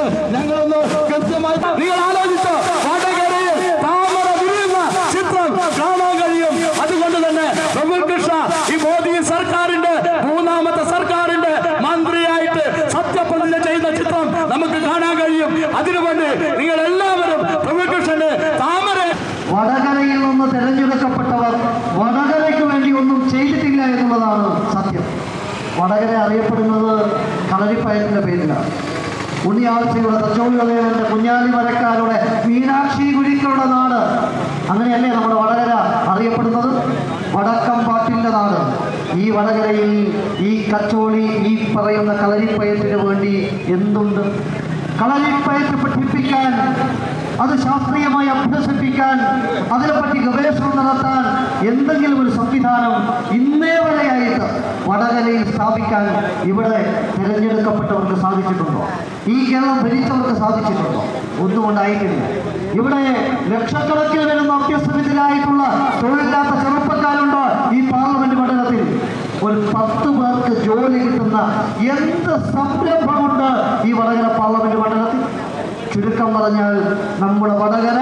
എന്ന് ഞങ്ങളൊന്ന് കൃത്യമായി നിങ്ങൾ ആലോചിച്ചോ വടകരയിൽ താമര വിരിയുന്ന ചിത്രം കാണാൻ കഴിയും. അതുകൊണ്ട് തന്നെ പ്രമുഖൃഷ്ണ ഈ മോദി സർക്കാരിന്റെ മൂന്നാമത്തെ സർക്കാരിന്റെ മന്ത്രിയായിട്ട് സത്യപ്രതിജ്ഞ ചെയ്ത ചിത്രം നമുക്ക് കാണാൻ കഴിയും. അതിനുവേണ്ടി നിങ്ങൾ എല്ലാ ഗൗരവദേവന്റെ കുഞ്ഞാലി മരക്കാരുടെ മീനാക്ഷി ഗുരുക്കളുടെ നാട്. അങ്ങനെയല്ലേ നമ്മുടെ വടകര അറിയപ്പെടുന്നത്? വടക്കം പാട്ടിന്റെ നാട്. ഈ വടകരയിൽ ഈ കച്ചോളി ഈ പറയുന്ന കളരിപ്പയറ്റിന് വേണ്ടി എന്തുണ്ട്? കളരിപ്പയറ്റ് പഠിപ്പിക്കാൻ അത് ശാസ്ത്രീയമായി അഭ്യസിപ്പിക്കാൻ അതിനെപ്പറ്റി ഗവേഷണം നടത്താൻ എന്തെങ്കിലും ഒരു സംവിധാനം ഇന്നേ വരെയായിട്ട് വടകരയിൽ സ്ഥാപിക്കാൻ ഇവിടെ തിരഞ്ഞെടുക്കപ്പെട്ടവർക്ക് സാധിച്ചിട്ടുണ്ടോ? ഈ കേരളം ഭരിച്ചവർക്ക് സാധിച്ചിട്ടുണ്ടോ? ഒന്നും ഉണ്ടായിട്ടില്ല. ഇവിടെ ലക്ഷക്കണക്കിന് വരുന്ന അഭ്യസനത്തിലായിട്ടുള്ള തൊഴിലില്ലാത്ത ചെറുപ്പക്കാരുണ്ട് ഈ പാർലമെന്റ് മണ്ഡലത്തിൽ? ഒരു പത്ത് പേർക്ക് ജോലി കിട്ടുന്ന എന്ത് സംരംഭമുണ്ട് ഈ വടകര പാർലമെന്റ് മണ്ഡലത്തിൽ? ചുരുക്കം പറഞ്ഞാൽ നമ്മുടെ വടകര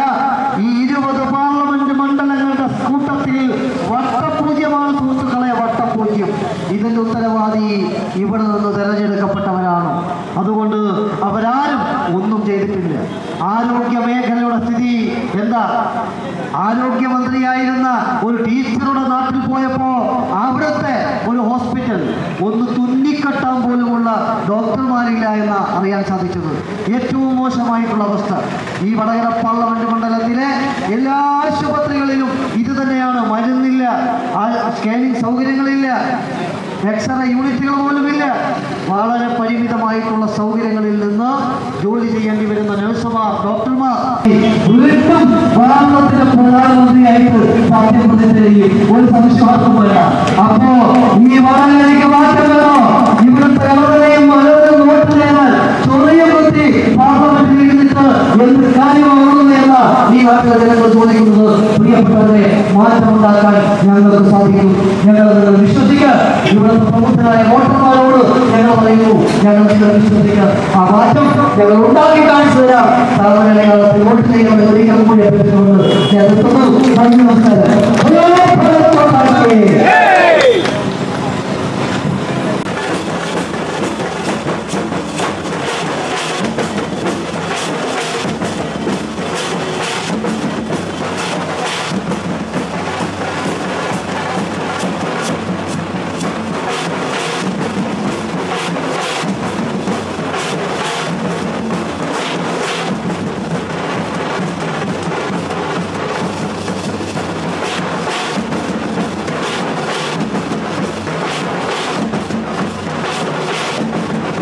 ഈ ഇരുപത് പാർലമെന്റ് മണ്ഡലങ്ങളുടെ കൂട്ടത്തിൽ വട്ടപൂജ്യമാണ് അവരാരും ഒന്നും ചെയ്തിട്ടില്ല. ആരോഗ്യ മേഖലയുടെ സ്ഥിതി എന്താ? ആരോഗ്യമന്ത്രിയായിരുന്ന ഒരു ടീച്ചറുടെ നാട്ടിൽ പോയപ്പോ അവിടുത്തെ ഒരു ഹോസ്പിറ്റൽ ഒന്ന് തുന്നിക്കെട്ടാൻ പോലുമുള്ള ഡോക്ടർമാരില്ല എന്ന് അറിയാൻ സാധിച്ചത്. ഏറ്റവും മോശമായിട്ടുള്ള അവസ്ഥ. ഈ വടകര പാർലമെന്റ് മണ്ഡലത്തിലെ എല്ലാ ആശുപത്രികളിലും ഇത് തന്നെയാണ്. മരുന്നില്ല സ്കാനിങ് സൗകര്യങ്ങളില്ല എക്സ്റേ യൂണിറ്റുകൾ പോലുമില്ല. വളരെ പരിമിതമായിട്ടുള്ള സൗകര്യങ്ങളിൽ ജോലി ചെയ്യേണ്ടി വരുന്ന നഴ്സുമാർ ഡോക്ടർമാർ. വീണ്ടും ഒരു സംശയമാർക്കും വരാം അപ്പോ ഈ വടകരയ്ക്ക് മാറ്റം വേണോ? ഇവിടുത്തെ ഈ പ്രിയപ്പെട്ടവരെ ഞങ്ങൾക്ക് സാധിക്കും. ഞങ്ങൾ വിശ്വസിക്കുക ഇവിടുത്തെ പ്രമുഖരായ വോട്ടർമാരോട് ഞങ്ങൾ പറയുന്നു. ഞങ്ങൾ വിശ്വസിക്കുക ആ മാറ്റം ഞങ്ങൾ ഉണ്ടാക്കി കാണിച്ചു തരാം. താമരകളത്തിൽ വോട്ട് ചെയ്യണമെന്ന് ഒരിക്കലും കൂടി അഭ്യർത്ഥിച്ചുകൊണ്ട് ഞാൻ നമസ്കാരം.